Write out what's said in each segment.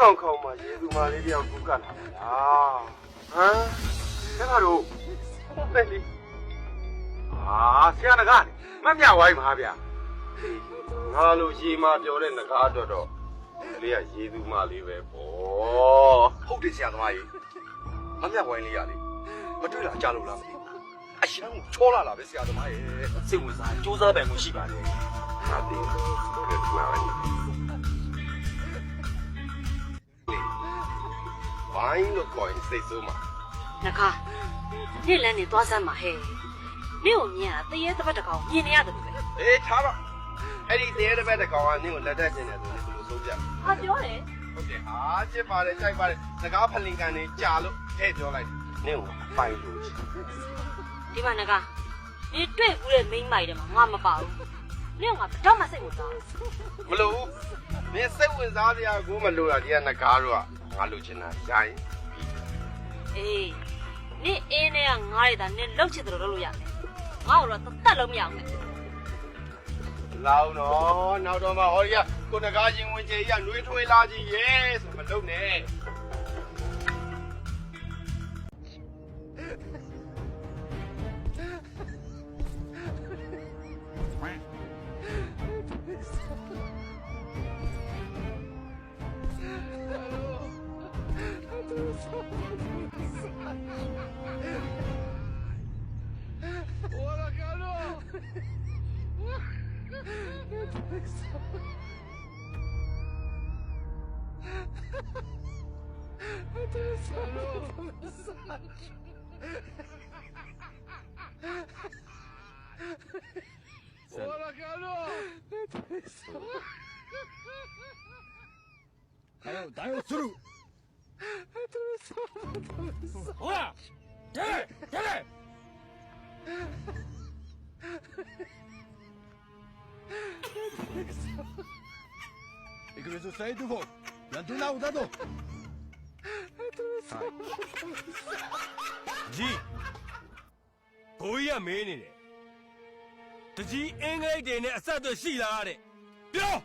ခေါင်ခေါင်မှာရေသူမာလေးတယောက်ကူကလာတာလားဟမ်ဒါကတော့ပဲလေအာဆရာနဂါလေမမြဝိုင်းပါဗျာငါလိုရေမာပြောတဲ့နဂါအတွက်တော့ကလေးကရေသူမာလေးပဲပေါ့ဟုတ်တယ်ဆရာသမားကြီးမမြဝိုင်းလေးရလေမတွေ့လားကြားလို့လားမသိဘူးအရှမ်းကိုချောလာတာပဲဆရာသမားရဲ့စိတ်ဝင်စားစူးစမ်းပိုင်မှုရှိပါတယ်ငါသိတယ်ကဲဒီမှာ ဝိုင်းလို့ခေါ်ရင်စိတ်ဆိုးမှာနခါနေ့လမ်းနေသွားစမ်းပါဟဲ့နေ့ကိုမြင်ရတရေတစ်ပတ်တစ်ကောင်မြင်နေရတယ်ပဲအေးထားတော့အဲ့ဒီတဲတဲ့ဘက်တကောင်ကနင်းကိုလက်တက်ကျင်တယ်ဆိုရင်ဘယ်လိုဆုံးပြဟာပြောတယ်ဟုတ်တယ်ဟာချစ်ပါတယ်ကြိုက်ပါတယ်စကားဖလင်ကန်နေကြာလို့ထဲ့ပြောလိုက်တယ်နင်းကိုပိုင်လို့ချစ်ဒီမှာနခါဒီတွေ့ဘူးတဲ့မိန်းမိုက်တယ်မှာငါမပါဘူးနေ့ကငါတော့မှစိတ်ဝင်စားမလို့ဘူးမင်းစိတ်ဝင်စားစရာကိုမလို့တာဒီကနဂါးတော့ ငါလိုချင်တာရိုင်းအေးနေ့အင်းနဲ့ကငါ့ရတာနေ့လှုပ်ချစ်တယ်လို့လုပ်လို့ရတယ်ငါ့ကိုတော့တတ်လို့မရအောင်နဲ့လောင်းတော့နောက်တော့မှဟောဒီကကိုနဂါးချင်းဝင်ချေကြီးကနှွေးထွေးလာကြီးရဲဆိုမလုပ်နဲ့ おわかろうおわらかろう。进来，进来。一个人是谁对付？人都拿我打走。ကြီးကိုကြီးကမင်းနေတယ်တကြီးအင်္ဂလိပ်တွေနဲ့အဆက်အသွယ်ရှိလားတဲ့ပြော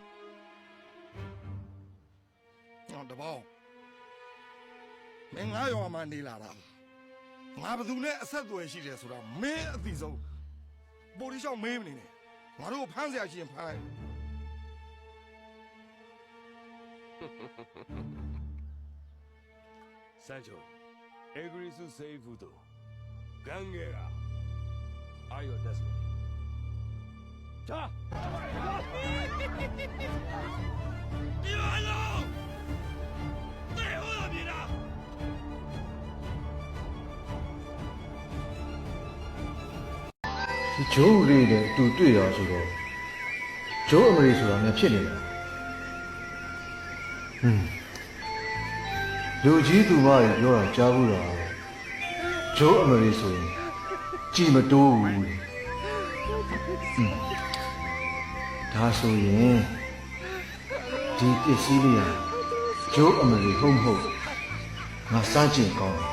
ဟောတဘော မင်းငါရွာမှာနေလာတာငါဘသူနဲ့အဆက်အသွယ်ရှိတယ်ဆိုတာမင်းအသိဆုံးပိုလီရှောက်မေးမနေနဲ့ငါတို့ကိုဖမ်းစရာရှိရင်ဖမ်းလိုက်三兄，エグリスセイフド、ガンゲラ、アイオデスメ。さあ、你来了，最后的你了。 ဒီဂျိုးလေးနဲ့အတူတွေ့ရဆိုတော့ဂျိုးအမရီဆိုတာများဖြစ်နေတာဟွန်းလူကြီးသူမတွေပြောတာကြားဘူးလားဂျိုးအမရီဆိုရင်ကြည်မတိုးဘူးတဲ့ဟွန်းဒါဆိုရင်ဒီပစ္စည်းလေးဟာဂျိုးအမရီဟုတ်မဟုတ်ငါစမ်းကြည့်ကောင်းတယ်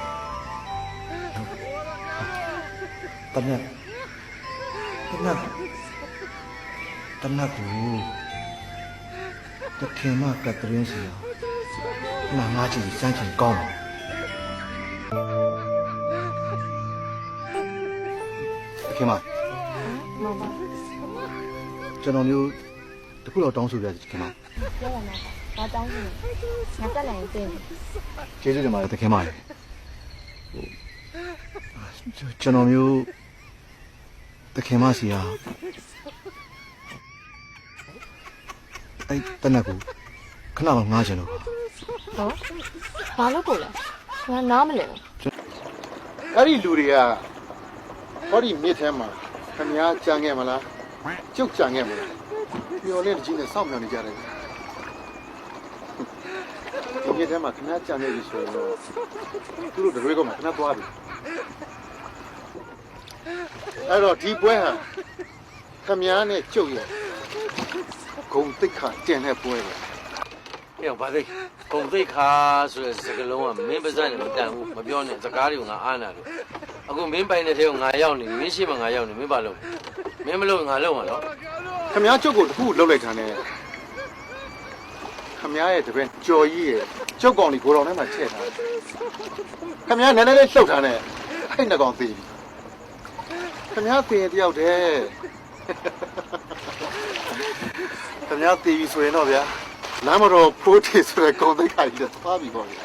တမန် တနတ်တနတ်ကိုတခင်မကတရင်စီနာငါချီစမ်းချင်ကောင်းတယ်တခင်မမမကျွန်တော်မျိုးတခုတော့တောင်းဆိုပြစီတခင်မပြောရမှာပါဘာတောင်းလို့ငါတက်နိုင်ရင်ပြင်ကျေးဇူးတင်ပါတယ်တခင်မလေဟိုကျွန်တော်မျိုး တခင်မစီဟာအဲ့တနတ်ကိုခဏမှငားချင်လို့ဟောဘာလို့ကိုလဲငါနားမလဲဘူးအဲ့ဒီလူတွေကဟောဒီမြစ်ထဲမှာခင်ဗျားကြံခဲ့မလားကျုပ်ကြံခဲ့မလားမျော်လင့်တကြီးနဲ့စောင့်မျှော်နေကြတယ်ဒီမြစ်ထဲမှာခင်ဗျားကြံခဲ့ပြီဆိုတော့သူတို့တွေကတော့ခင်ဗျားသွားပြီ အဲ့တော့ဒီပွဲဟာခင်ဗျားနဲ့ကျုပ်ရဲ့ဂုံတိတ်ခါကျန်တဲ့ပွဲပဲ။ပြောပါသေး။ဂုံသိတ်ခါဆိုတဲ့စကားလုံးကမင်းပါးစပ်နဲ့မတန်ဘူးမပြောနဲ့စကားတွေကိုငါအားနာတယ်။အခုမင်းပိုင်တဲ့ထဲကိုငါရောက်နေပြီမင်းရှိမှငါရောက်နေမင်းပါလို့မင်းမလို့ငါလို့မှာနော်ခမ ्या ကျုပ်ကိုတခုလှုပ်လိုက်တာနဲ့ခမ ्या ရဲ့တပည့်ကြော်ကြီးရဲ့ကျုပ်ကောင်လေးကိုတော်ထဲမှာချက်ထားတယ်ခင်ဗျားနည်းနည်းလေးလှုပ်ထားနဲ့အဲ့နှစ်ကောင်သေးပြီ ခင်ဗျားသေးရင်တယောက်တည်းခင်ဗျားသေးပြီဆိုရင်တော့ဗျာလမ်းမတော်ဖိုးထေဆိုတဲ့ကောင်သိက္ခာကြီးတော့သွားပြီပေါ့ဗျာ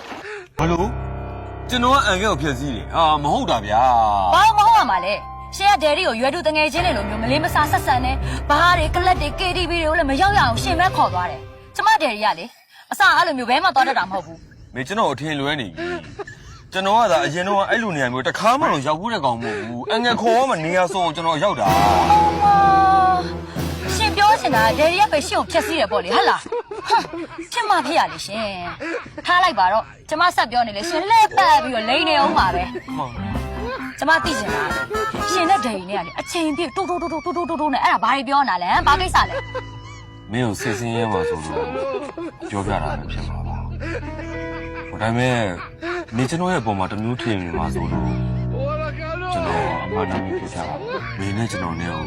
ဘာလို့ကျွန်တော်ကအန်ကဲကိုဖျက်ဆီးတယ်အာမဟုတ်တာဗျာဘာလို့မဟုတ်ရမှာလဲရှင်ကဒယ်ရီကိုရွယ်တူတငယ်ချင်းတွေလိုမျိုးမလေးမစားဆက်ဆံနေဘားတွေကလပ်တွေ KTV တွေကိုလည်းမရောက်ရအောင်ရှင်ပဲခေါ်သွားတယ်ကျမဒယ်ရီကလေအစအဲ့လိုမျိုးဘဲမှသွားတတ်တာမဟုတ်ဘူးမင်းကျွန်တော်အထင်လွဲနေပြီ ကျွန်တော်ကသာအရင်တော့အဲ့လိုနေရာမျိုးတစ်ခါမှတော့ရောက်ဘူးတဲ့ကောင်မဟုတ်ဘူးအန်ကဲခေါ်မှနေရာဆုံးကျွန်တော်ရောက်တာအော်ရှင်ပြောချင်တာဒယ်ရီကပဲရှင်ကိုဖျက်ဆီးတယ်ပေါ့လေဟဟလားဟမ်ဖြစ်မှဖြစ်ရလေရှင်ထားလိုက်ပါတော့ကျမဆက်ပြောနေလေရှင်လှည့်ပတ်ပြီးတော့လိန်နေအောင်ပါပဲကျမသိချင်တာရှင်နဲ့ဒယ်ရီနဲ့ကလေအချိန်ပြည့်တူတူတူတူတူတူတူနဲ့အဲ့ဒါဘာတွေပြောနေတာလဲဟမ်ဘာကိစ္စလဲမင်းကိုစစ်စင်းရဲမှာဆိုလို့ပြောပြတာပဲဖြစ်မှာပါဟိုဒါပေမဲ့ နေကျွန်တော်ရဲ့ပုံမှာတစ်မျိုးထင်နေမှာဆိုလို့ကျွန်တော်အမှန်တမ်းပြောပြတာမင်းနဲ့ကျွန်တော်နဲ့ဟို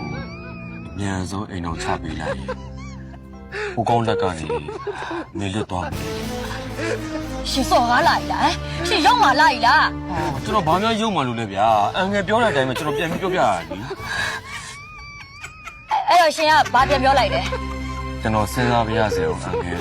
အမြန်ဆုံးအိမ်အောင်ချပေးလိုက်ရင်ဟိုကောင်းလက်ကနေနေလွတ်သွားမယ် ရှင်စော်ကားလာ ਈ လားဟမ်ရှင်ရောက်มาလာ ਈ လား ကျွန်တော်ဘာမှယုံမှလို့လဲဗျာအန်ငယ်ပြောတဲ့အတိုင်းပဲကျွန်တော်ပြန်ပြီးပြောပြရလी အဲ့တော့ရှင်ကဘာပြန်ပြောလိုက်လဲ ကျွန်တော်စဉ်းစားပြရစေအောင်အန်ငယ်